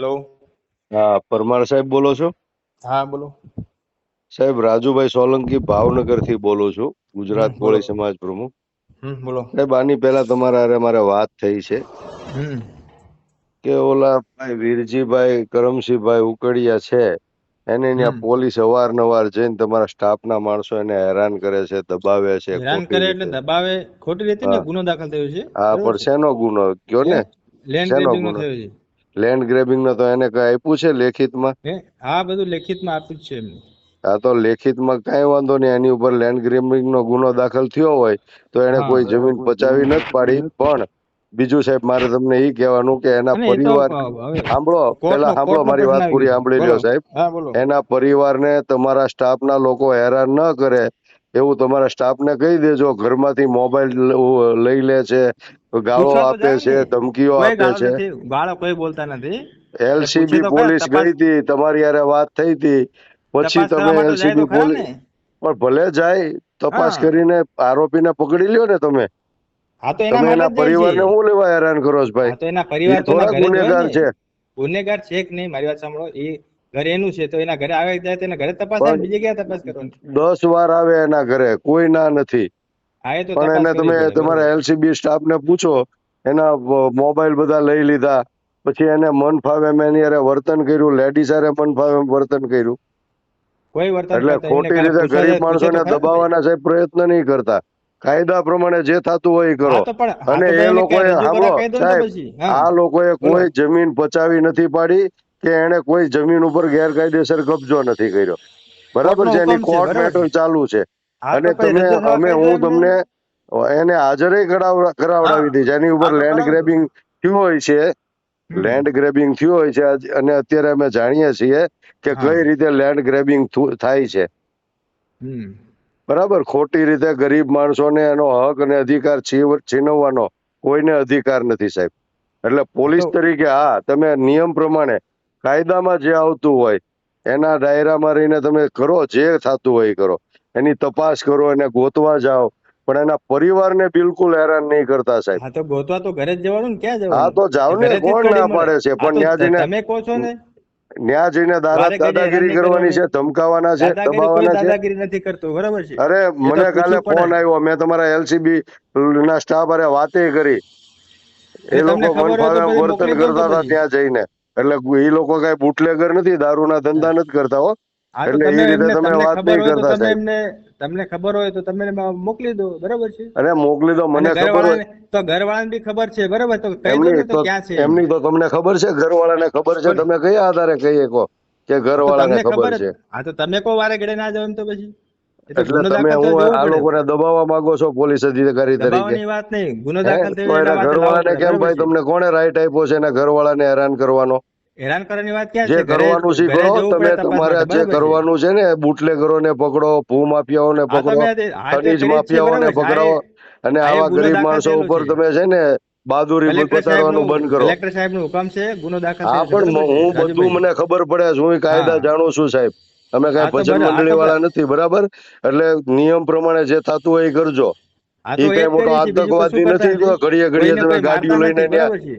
Hello હા પરમાર સાહેબ બોલો છો? હા બોલો. સાહેબ રાજુભાઈ સોલંકી ભાવનગરથી બોલું છું ગુજરાત કોળી સમાજ પ્રમુખ. બોલો. સાહેબ આની પહેલા તમારા અરે મારે વાત થઈ છે કે ઓલા ભાઈ વીરજીભાઈ કરમસિંહભાઈ ઉકડિયા છે એને ત્યાં. પોલીસ અવારનવાર જઈને તમારા સ્ટાફના માણસો એને હેરાન કરે છે દબાવે છે હેરાન કરે એટલે દબાવે ખોટી રીતે હા. ગુનો દાખલ થયો છે. હા પણ શેનો ગુનો? કયો ને? શેનો ગુનો? થયો છે. લેન્ડ ગ્રેબિંગ નો તો એને કઈ આપ્યું છે લેખિતમાં? હે? બધું લેખિતમાં આપ્યું છે એમને. આ તો લેખિતમાં કઈ વાંધો નહીં એની ઉપર લેન્ડ ગ્રેબિંગ નો ગુનો દાખલ થયો હોય તો એને કોઈ જમીન પચાવી નથી પાડી. પણ બીજું સાહેબ મારે તમને એ કહેવાનું કે એના પરિવાર સાંભળો પેલા સાંભળો મારી વાત પૂરી સાંભળી. લ્યો સાહેબ. એના પરિવારને તમારા સ્ટાફના લોકો હેરાન ન કરે એવું તમારા સ્ટાફને કહી દેજો ઘરમાંથી મોબાઈલ લઈ લે છે ગાળો આપે છે ધમકીઓ આપે છે. ગાળો કોઈ બોલતા નથી. એલસીબી પોલીસ ગઈ હતી તમારી યારે વાત થઈ હતી. પછી તમે એલસીબી પોલીસ પણ ભલે જાય તપાસ હા. કરીને આરોપીને પકડી લ્યો ને તમે. હા તો એના તમે માટે એના પરિવારને શું લેવા હેરાન કરો છો ભાઈ? તો એના પરિવાર થોડા ગુનેગાર છે. ગુનેગાર છે કે નહીં મારી વાત સાંભળો એ ઘરે એનું છે તો એના ઘરે આવે જાય તો એના ઘરે તપાસ બીજે ક્યાં તપાસ કરવાની. દસ વાર આવે એના ઘરે કોઈ ના નથી. હા પણ એને તમે તમારા એલસીબી સ્ટાફ ને પૂછો એના મોબાઈલ બધા લઈ લીધા પછી એને મન ફાવે એમ એની વર્તન કર્યું લેડીઝ હારે મન ફાવે એમ વર્તન કર્યું. કોઈ વર્તન એટલે ખોટી રીતે ગરીબ માણસોને દબાવવાના સાહેબ પ્રયત્ન નહીં કરતા. કાયદા પ્રમાણે જે થતું હોય એ કરો. અને એ લોકોએ સાંભળો સાહેબ આ લોકોએ. કોઈ જમીન પચાવી નથી પાડી કે એને કોઈ જમીન ઉપર ગેરકાયદેસર કબજો નથી કર્યો. બરાબર છે? એની કોર્ટ મેટર ચાલુ છે. અને તમે અમે હું તમને એને હાજરે કરાવડાવી. દીધી જેની ઉપર લેન્ડ ગ્રેબિંગ થયું હોય છે. લેન્ડ ગ્રેબિંગ થયું હોય છે. અને અત્યારે અમે જાણીએ છીએ કે કઈ રીતે લેન્ડ ગ્રેબિંગ થાય છે. બરાબર? ખોટી રીતે ગરીબ માણસોને એનો હક અને અધિકાર છીનવવાનો કોઈને અધિકાર નથી સાહેબ. એટલે પોલીસ તરીકે હા તમે નિયમ પ્રમાણે કાયદામાં જે આવતું હોય એના દાયરામાં રહીને તમે કરો જે થતું હોય કરો. એની તપાસ કરો એને ગોતવા જાઓ. પણ એના પરિવારને બિલકુલ હેરાન નહીં કરતા સાહેબ. હા તો ગોતવા તો ઘરે જ જવાનું ને ક્યાં જવાનું? હા તો જાવ ને કોણ ના પાડે છે? પણ ત્યાં જઈને તમે કહો છો ને. ન્યા જઈને દાદાગીરી કરવાની છે ધમકાવાના છે દબાવવાના છે? દાદાગીરી નથી કરતો બરાબર છે? અરે મને કાલે ફોન આવ્યો મેં તમારા એલસીબી ના સ્ટાફ અરે વાતે કરી. એ લોકો મન ખબર હોય તો ફાવે એમ પછી વર્તન કરતા હતા ત્યાં જઈને. એટલે એ લોકો કઈ બુટલેગર નથી દારૂના ધંધા નથી કરતા હો. એટલે એ રીતે તમે તમને વાત ખબર નહીં હોય તો કરતા તમે સાહેબ. તમને ખબર હોય તો તમે મોકલી દો બરાબર છે? અરે મોકલી દો મને ખબર હોય તો ઘરવાળાને બી ખબર છે બરાબર? તો એમની તો એમની તો તમને ખબર છે ઘરવાળાને ખબર છે. તમે કયા આધારે કહીએ કહો કે ઘરવાળાને ખબર છે? હા તો તમે કો વારે ઘડે ના જાવ એમ તો પછી. એટલે તમે હું આ લોકોને દબાવવા માંગો છો પોલીસ અધિકારી તરીકે? વાત નહીં. ગુનો દાખલ ઘરવાળાને કેમ ભાઈ તમને કોણે રાઈટ આપ્યો છે એના ઘરવાળાને હેરાન કરવાનો? હેરાન કરવાની વાત ક્યાં જે છે? કરવાનું છે કરો તમે તમારે જે કરવાનું છે ને બુટલેગરોને પકડો ભૂ માફિયાઓને પકડો ખનીજ માફિયાઓને બરાબર પકડો અને આવા ગરીબ માણસો ઉપર તમે છે ને બહાદુરી બતાડવાનું બંધ કરો. કલેક્ટર સાહેબનું હુકમ છે ગુનો દાખલ હા પણ હું બધું મને ખબર પડે છે હું કાયદા જાણું છું સાહેબ. અમે કઈ ભજન મંડળી વાળા નથી બરાબર? એટલે નિયમ પ્રમાણે જે થતું હોય એ કરજો. એ કઈ મોટો આતંકવાદી નથી ઘડીએ ઘડીએ તમે ગાડીઓ લઈને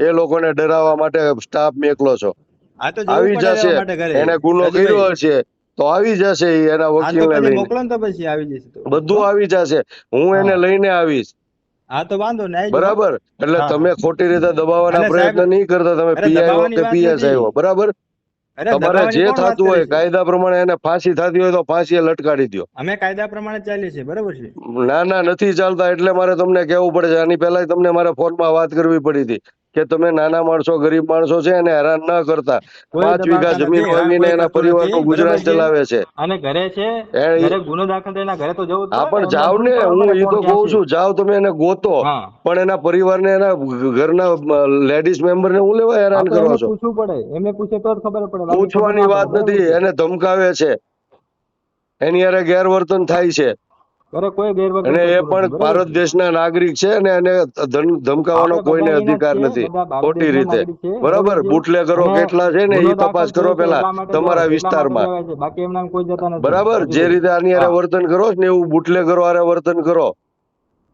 એ લોકોને ડરાવવા માટે સ્ટાફ મેકલો છો. આવી જશે. એને ગુનો કર્યો હશે તો આવી જશે એના વકીલને લઈને. મોકલો તો પછી આવી જશે બધું આવી જશે. હું એને લઈને આવીશ. હા તો વાંધો નહીં બરાબર? એટલે તમે ખોટી રીતે દબાવવાના પ્રયત્ન નહીં કરતા તમે પીઆઈ કે પીએસ આવ્યો બરાબર? તમારે જે થતું હોય કાયદા પ્રમાણે એને ફાંસી થતી હોય તો ફાંસી લટકાડી દો અમે કાયદા પ્રમાણે ચાલીએ છીએ બરાબર છે? ના ના નથી ચાલતા એટલે મારે તમને કહેવું પડે છે. આની પહેલા તમને મારે ફોનમાં વાત કરવી પડી હતી કે તમે નાના માણસો ગરીબ માણસો છે એને હેરાન ન કરતા. પાંચ વીઘા જમીન વાવીને એના પરિવાર પરિવારનું ગુજરાન ચલાવે છે. અને ઘરે છે ગુનો દાખલ થયેલા ઘરે તો જવું હા પણ ને, ને હું એ તો કહું છું જાઓ તમે એને ગોતો. પણ એના પરિવારને એના ઘરના લેડીઝ મેમ્બર ને હું લેવા હેરાન કરો છો? પૂછવું પડે. એમને પૂછે તો ખબર પડે. પૂછવાની વાત નથી એને ધમકાવે છે. એની અરે ગેરવર્તન થાય છે. અને એ પણ ભારત દેશના નાગરિક છે અને એને ધમકાવાનો કોઈને અધિકાર નથી. ખોટી રીતે. બરાબર? બુટલે બુટલેગરો કેટલા છે ને એ તપાસ કરો પેલા તમારા વિસ્તારમાં. બરાબર? જે રીતે આની અરે વર્તન કરો ને એવું બુટલેગરો અરે વર્તન કરો.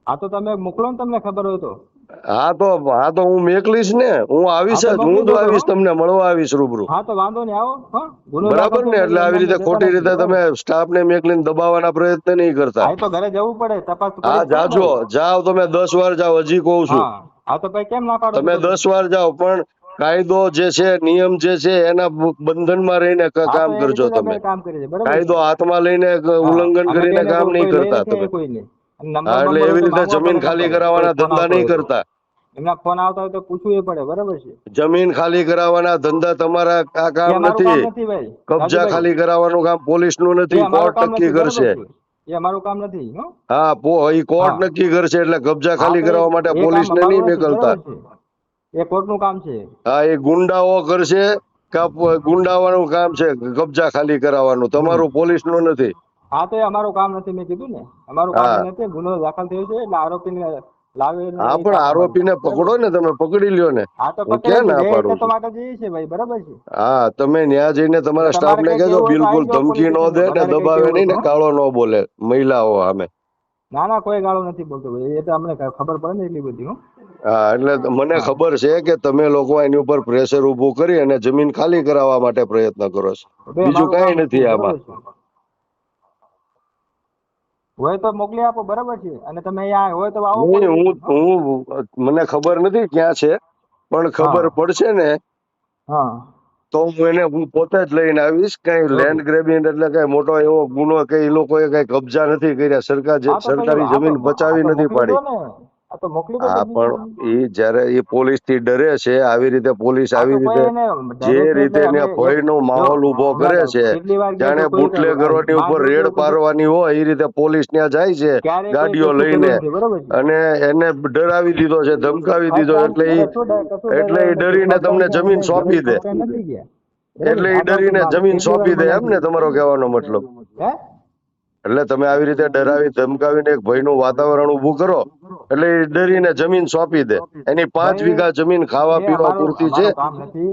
આ તો તમે મોકલો ને તમને ખબર હોય તો. હા તો હા તો હું મેકલીશ ને. હું આવીશ જ હું તો આવીશ તમને મળવા આવીશ રૂબરૂ. હા તો વાંધો નહીં આવો. બરાબર ને? એટલે આવી રીતે ખોટી રીતે તમે સ્ટાફ ને મેકલીને દબાવવાના પ્રયત્ન નહીં કરતા. તો ઘરે જવું પડે તપાસ હા જાજો. જાઓ તમે દસ વાર જાઓ હજી કહું છું. હા તો ભાઈ કેમ ના પાડો તમે દસ વાર જાઓ પણ કાયદો જે છે નિયમ જે છે એના બંધનમાં રહીને કામ કરજો તમે? કાયદો હાથમાં લઈને ઉલ્લંઘન કરીને કામ નહીં કરતા તમે. એટલે એવી રીતે જમીન ખાલી કરાવવાના ધંધા નહીં કરતા. એમના ફોન આવતા હોય તો પૂછવું પડે બરાબર છે? જમીન ખાલી કરાવવાના ધંધા તમારા આ એ કામ નથી. કબજા ખાલી કરાવવાનું કામ પોલીસનું નથી કોર્ટ નક્કી કરશે. એ અમારું કામ નથી હા. એ કોર્ટ નક્કી કરશે એટલે કબજા ખાલી કરાવવા માટે પોલીસ ને નહીં મેકલતા બરાબર છે. એ કામ છે. હા એ ગુંડાઓ કરશે ગુંડાવાનું કામ છે કબજા ખાલી કરાવવાનું. તમારું પોલીસનું નથી. હા તો અમારું કામ નથી મેં કીધું ને. અમારું કામ નથી ગુનો દાખલ થયો છે એટલે આરોપીને લાવે હા પણ આરોપીને પકડો ને તમે પકડી લ્યો ને. હા તો ક્યાં ના. પાડું એટલે માટે જઈએ છે ભાઈ બરાબર છે? હા તમે ન્યા જઈને તમારા તમારે સ્ટાફ ને કહેજો બિલકુલ ધમકી ન દે ને દબાવે નહીં ને કાળો ન બોલે મહિલાઓ સામે. ના ના કોઈ ગાળો નથી બોલતો ભાઈ એ તો અમને ખબર પડે ને એટલી બધી હો. હા એટલે મને ખબર છે કે તમે લોકો એની ઉપર પ્રેશર ઊભું કરી અને જમીન ખાલી કરાવવા માટે પ્રયત્ન કરો છો. બીજું કઈ નથી આમાં. હોય તો મોકલી આપો બરાબર છે અને તમે અહીંયા હોય તો આવો હું હું મને ખબર નથી ક્યાં છે પણ ખબર પડશે ને હા તો હું એને હું પોતે જ લઈને આવીશ કઈ. લેન્ડ ગ્રેબિંગ એટલે કઈ મોટો એવો ગુનો કે એ લોકોએ કઈ કબજા નથી કર્યા સરકાર જે સરકારી જમીન બચાવી નથી પાડી. હા પણ એ જ્યારે એ પોલીસથી ડરે છે આવી રીતે પોલીસ આવી રીતે જે રીતે એને ભયનો માહોલ ઊભો કરે છે જાણે બુટલેગરોની ઉપર રેડ પારવાની પાડવાની હોય એ રીતે પોલીસ ત્યાં જાય છે ગાડીઓ લઈને? અને એને ડરાવી દીધો છે ધમકાવી દીધો એટલે એટલે એ ડરીને તમને જમીન સોંપી દે? એટલે એ ડરીને જમીન સોંપી દે એમ ને તમારો કહેવાનો મતલબ. હે? એટલે તમે આવી રીતે ડરાવી ધમકાવીને એક ભયનું વાતાવરણ ઊભું કરો એટલે ઈ ડરીને જમીન સોંપી દે. એની પાંચ વીઘા જમીન ખાવા પીવા પૂરતી છે.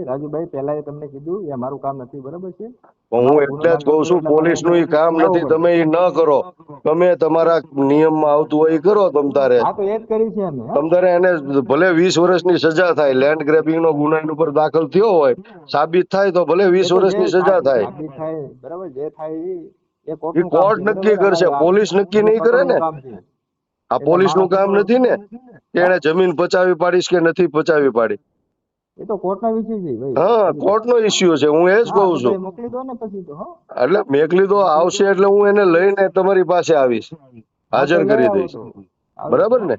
રાજુભાઈ પહેલા તમને કીધું એ મારું કામ નથી બરાબર છે? હું એટલે જ કહું છું પોલીસનું કામ નથી તમે એ ન કરો. તમે તમારા નિયમમાં આવતું હોય એ કરો તમ તારે. હા તો એ જ કરી છે અમે હો. તમ તારે એને ભલે વીસ વર્ષની સજા થાય લેન્ડ ગ્રેબિંગ નો ગુના ઉપર દાખલ થયો હોય સાબિત થાય તો ભલે વીસ એ વર્ષની સજા થાય બરાબર જે થાય કોર્ટનું કોર્ટ નક્કી કરશે પોલીસ નક્કી નહીં કરે ને? આ પોલીસનું કામ નથી ને? કે એને જમીન પચાવી પાડીશ કે નથી પચાવી પાડી? એ તો કોર્ટના વિષય છે ભાઈ. હા કોર્ટ નો ઇસ્યુ છે હું એ જ કહું છું. મોકલી દો ને પછી તો એટલે મેકલી તો આવશે એટલે હું એને લઈને તમારી પાસે આવીશ. હાજર કરી દઈશ. બરાબર ને?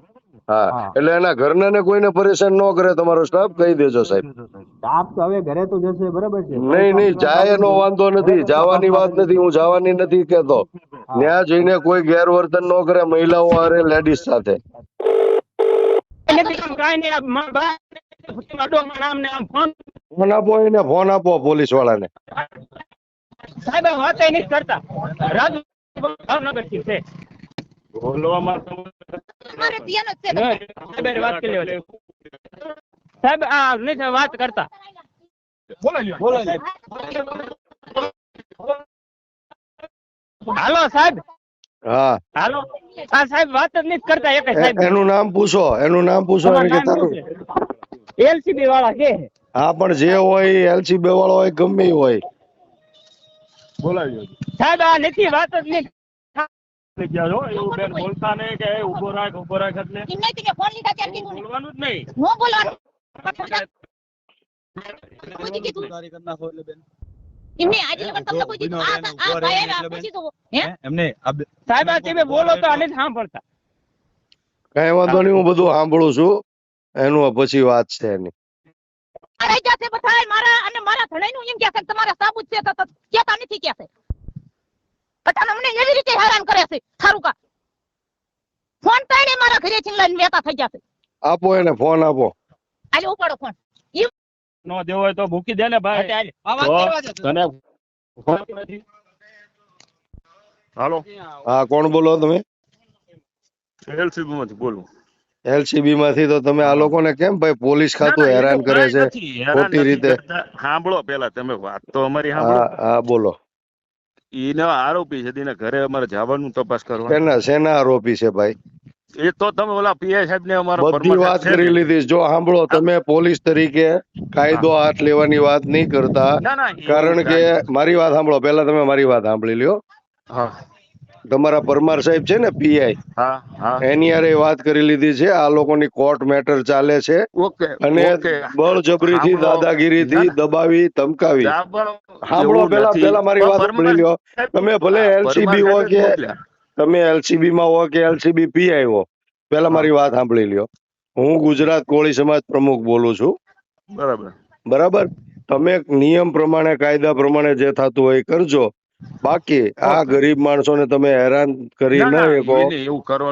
હા. એટલે એના ઘરના ને કોઈને પરેશાન ન કરે તમારો સ્ટાફ કહી દેજો સાહેબ. સ્ટાફ તો હવે ઘરે તો જશે બરાબર છે. નહીં નહીં જાય એનો વાંધો નથી જવાની વાત નથી. હું જવાની નથી કેતો ત્યાં જઈને કોઈ ગેરવર્તન ન કરે મહિલાઓ હારે લેડીઝ સાથે. ફોન આપો એને ફોન આપો પોલીસ વાળાને સાહેબ વાત વાતે કરતા. રાજુ ભાવનગરથી છે. વાત કરી લેવાની. સાહેબ આ નથી વાત કરતા. હાલો સાહેબ. હા. હાલો. સાહેબ વાત જ નથી કરતા એક સાહેબ. એનું નામ પૂછો એનું નામ પૂછો કે તારું એલસીબી વાળા કે? હા પણ જે હોય એલસીબી વાળો હોય ગમે હોય. સાહેબ આ નથી વાત જ નથી એમ નથી કે ફોન લીધા ત્યારે ને. બોલવાનું જ નહીં. નો બોલવાનું. કોઈ દી કીધું? એમને આજે લગન તમને કોઈ દીધું આ આ ભાઈ આવ્યા પછી તો હે? એમને આ બે- સાહેબ આ બોલો તો સાંભળતા. કઈ વાંધો નહીં હું બધું સાંભળું છું. એનું પછી વાત છે એની. રહી જશે બધાય મારા અને મારા ધણાઈનું એમ કહે છે કે તમારા સાબુ છે. તો તો કહેતા નથી કહે છે અટાણે અમને એવી રીતે હેરાન કરે છે? સારું કા. ફોન તાણે મારા ઘરે થી લઈને વેતા થઈ જશે. આપો એને ફોન આપો. આજે ઉપાડો ફોન. નો દેવો હોય તો ભૂકી દે ને ભાઈ. હાલે, તો તને હાલો. હા કોણ બોલો તમે? એલસીબી માંથી બોલું. એલસીબી માંથી તો તમે આ લોકોને કેમ ભાઈ પોલીસ ખાતું હેરાન કરે છે? ખોટી રીતે. સાંભળો પેલા તમે વાત તો અમારી હા સાંભળો હા બોલો. ઈને આરોપી છે તેને ઘરે અમારે જવાનું તપાસ કરવા શેના શેના આરોપી છે ભાઈ? એ તો તમે ઓલા પીઆઈ સાહેબ ને અમારા બધી વાત કરી લીધી જો સાંભળો તમે પોલીસ તરીકે કાયદો હાથ લેવાની વાત નહીં કરતા. કારણ કે મારી વાત સાંભળો. પહેલા તમે મારી વાત સાંભળી લ્યો. હા. તમારા પરમાર સાહેબ છે ને પીઆઈ? એની યારે વાત કરી લીધી છે આ લોકોની કોર્ટ મેટર ચાલે છે. અને બળજબરી થી દાદાગીરી ના. દબાવી ધમકાવી. સાંભળો પેલા પેલા મારી વાત સાંભળી લ્યો. તમે ભલે એલસીબી હો કે તમે એલસીબી માં હો કે એલસીબી પીઆઈ હો પેલા મારી વાત સાંભળી લ્યો. હું ગુજરાત કોળી સમાજ પ્રમુખ બોલું છું. બરાબર. બરાબર? તમે નિયમ પ્રમાણે કાયદા પ્રમાણે જે થતું હોય એ કરજો. બાકી આ. ગરીબ માણસોને તમે હેરાન કરી ન શકો.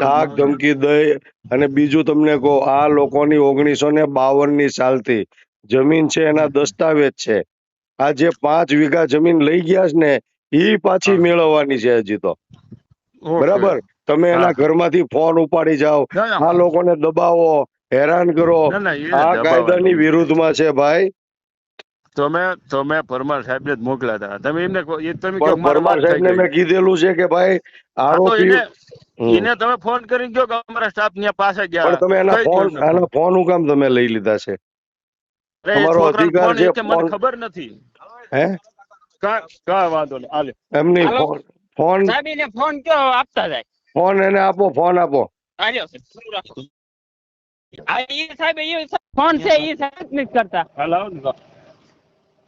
ધાક ધમકી દઈ અને બીજું તમને કહો આ લોકોની ઓગણીસો ને બાવનની સાલથી જમીન છે એના દસ્તાવેજ છે. આ જે પાંચ વીઘા જમીન લઈ ગયા છે ને એ પાછી મેળવવાની છે હજી તો. બરાબર? તમે એના. ઘરમાંથી ફોન ઉપાડી જાઓ. આ લોકોને દબાવો હેરાન કરો. આ. કાયદાની વિરુદ્ધમાં છે ભાઈ. તમે તમે પરમાર સાહેબ ને જ મોકલા હતા. તમે એમને તમે પરમાર સાહેબ ને મેં કીધેલું છે કે ભાઈ આરોપી એને તમે ફોન કરીને કહો કે અમારા સ્ટાફની પાસે ગયા. પણ તમે એના કઈ ફોન એના ફોન હું કામ તમે લઈ લીધા છે? તમારો અધિકાર છે, મને ખબર નથી. હે? કા- કા વાંધો નહીં. આલે એમની ફોન ફોન સાહેબ એને ફોન કયો આપતા જાય? ફોન એને આપો ફોન આપો. આલ્યો સાહેબ, ઈ સાહેબ ઈ ફોન છે ઈ સાહેબ નથી કરતા. હાલ આવો ને તો.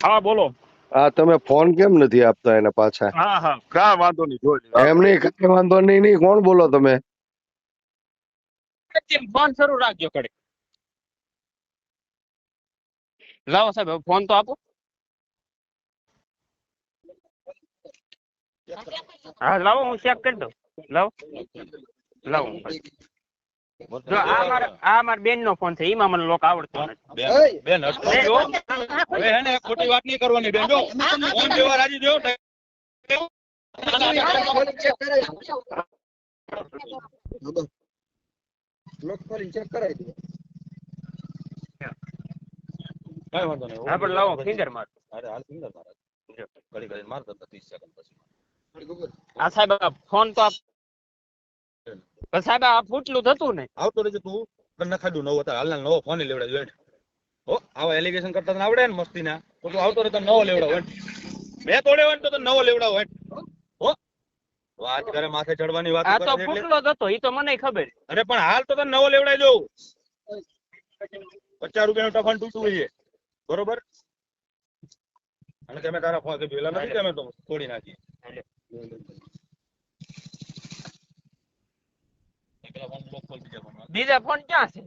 હા બોલો. આ તમે ફોન કેમ નથી આપતા એને પાછા? હા હા. કા વાંધો નહીં જોઈ લઈએ. એમ નહીં કઈ વાંધો નહીં નહીં કોણ બોલો તમે? ફોન શરૂ રાખજો કડે લાવો સાહેબ ફોન તો આપો. હા લાવો હું ચેક કરી દઉં. લાવો. લાવો. જો આ મારા આ મારા બેન નો ફોન છે એમાં મને લોક આવડતો નથી. બેન હવે હવે હે ને ખોટી વાત નહીં કરવાની બેન જો. ફોન દેવા રાજી જો કઈ વાંધો નહીં આપણે લાવો ફિંગર માર. અરે હાલ finger મારે. ઘડી ઘડી મારતો હતો 30 સેકન્ડ પછી આ સાહેબ ફોન તો આપ પણ સાહેબ આ ફૂટલું થતું ને આવતો રહેજે તું. તને નખાડું નવો તાર. હાલના નવો ફોન લેવડાવજો હેઠ. હો આવા એલિગેશન કરતા તને આવડે ને મસ્તીના? તો તું આવતો રહે તને નવો લેવડાવ હેઠ. મેં તોડે હોય તો નવો લેવડાવ. હો? વાત કરે માથે ચડવાની વાત આ તો ફૂટલો હતો ઈ તો મને ખબર. અરે પણ હાલ તો તને નવો લેવડાવી દઉં. પચાસ રૂપિયાનું ટફન તૂટવું છે બરોબર? અને તમે તારા ફોન પેલા નથી તમે તો તોડી નાખી પેલા ફોન block કરી દીધા પણ. બીજા ફોન ક્યાં છે?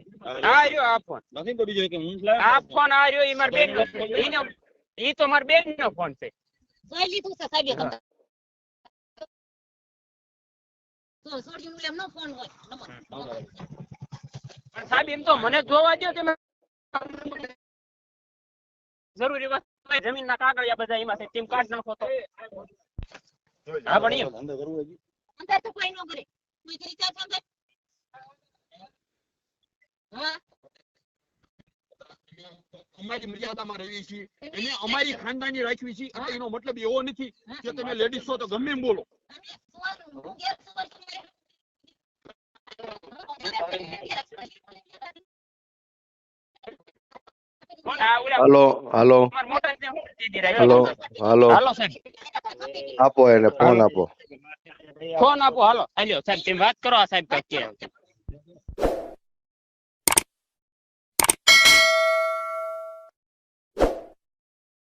આ રહ્યો આ ફોન. નથી તો બીજો કે હું આ ફોન આ રહ્યો ઈ માર બેન નો ઈનો ઈ તો માર બેન નો ફોન છે. જોઈ લીધું છે સાહેબે તો. સોડિયું લેમ નો ફોન હોય. પણ સાહેબ એમ તો મને જોવા દો તમે જરૂરી વસ્તુ હોય, જમીનના કાગળિયા બધા એમાં છે ટીમ કાર્ડ નાખો તો. હા પણ એમ. અંદર કરવું. અંદર તો કોઈ નો કરે. કોઈ કરી હા અમારી મર્યાદામાં રહેવી છીએ એને અમારી ખાનદાની રાખવી છે. એટલે એનો મતલબ એવો નથી કે તમે લેડીઝ છો તો ગમે એમ બોલો. હાલો હાલો. હાલો હાલો. હાલો આપો એને ફોન આપો. ફોન આપો હાલો. હાલ્યો સાહેબ તમે વાત કરો આ સાહેબ કઈ કે